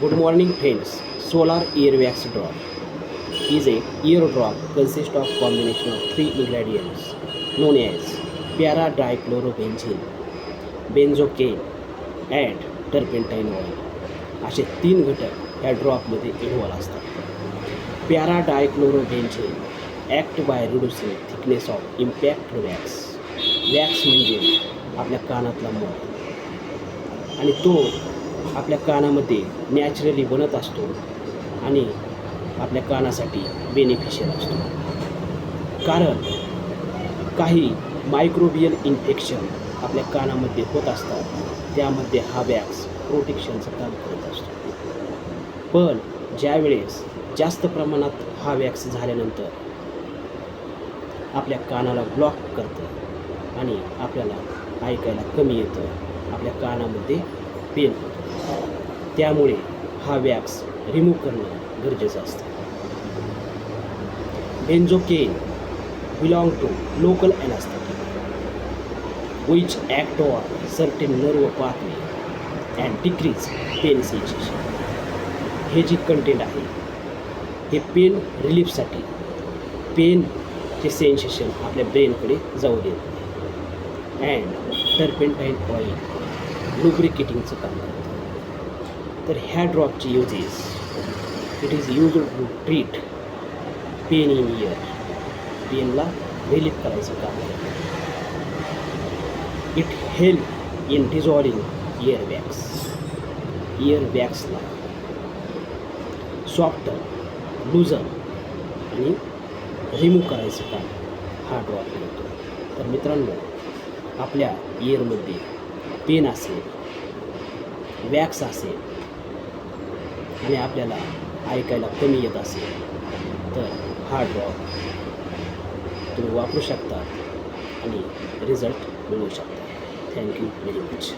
Good morning friends Solar ear earwax drop is a ear drop consist of combination of three ingredients known as paradichlorobenzene benzocaine and turpentine oil असे तीन घटक या ड्रॉपमध्ये involve असतात. Paradichlorobenzene act by reducing thickness of impact wax wax म्हणजे आपल्या कानातला मत आणि तो आपल्या कानामध्ये नॅचरली बनत असतो आणि आपल्या कानासाठी बेनिफिशियल असतो. कारण काही मायक्रोबियल इन्फेक्शन आपल्या कानामध्ये होत असतात. त्यामध्ये हा वॅक्स प्रोटेक्शनचं काम करत असतो. पण ज्यावेळेस जास्त प्रमाणात हा वॅक्स झाल्यानंतर आपल्या कानाला ब्लॉक करतं आणि आपल्याला ऐकायला कमी येतं आपल्या कानामध्ये पेन होतं. त्यामुळे हा वॅक्स रिमूव्ह करणं गरजेचं असतं. Benzocaine belong to local anaesthetic which act on certain nerve pathway and decrease pain sensation. हे जी कंटेंट आहे हे पेन रिलीफसाठी पेनचे सेन्सेशन आपल्या ब्रेनकडे जाऊ देत. अँड टर्पेंटाईन ऑइल लुब्रिकेटिंगचं काम करतं. तर ह्या ड्रॉपची uses it is use to treat pain in ear पेनला relief करायचं काम करतं it help in dissolving ear wax ear वॅक्सला soft looser आणि रिमूव्ह करायचं काम हा ड्रॉप करतो तर मित्रांनो आपल्या इयरमध्ये पेन असेल वॅक्स असेल आणि आपल्याला ऐकायला कमी येत असेल तर हा ड्रॉप तुम्ही वापरू शकता आणि रिझल्ट मिळवू शकता. Thank you very much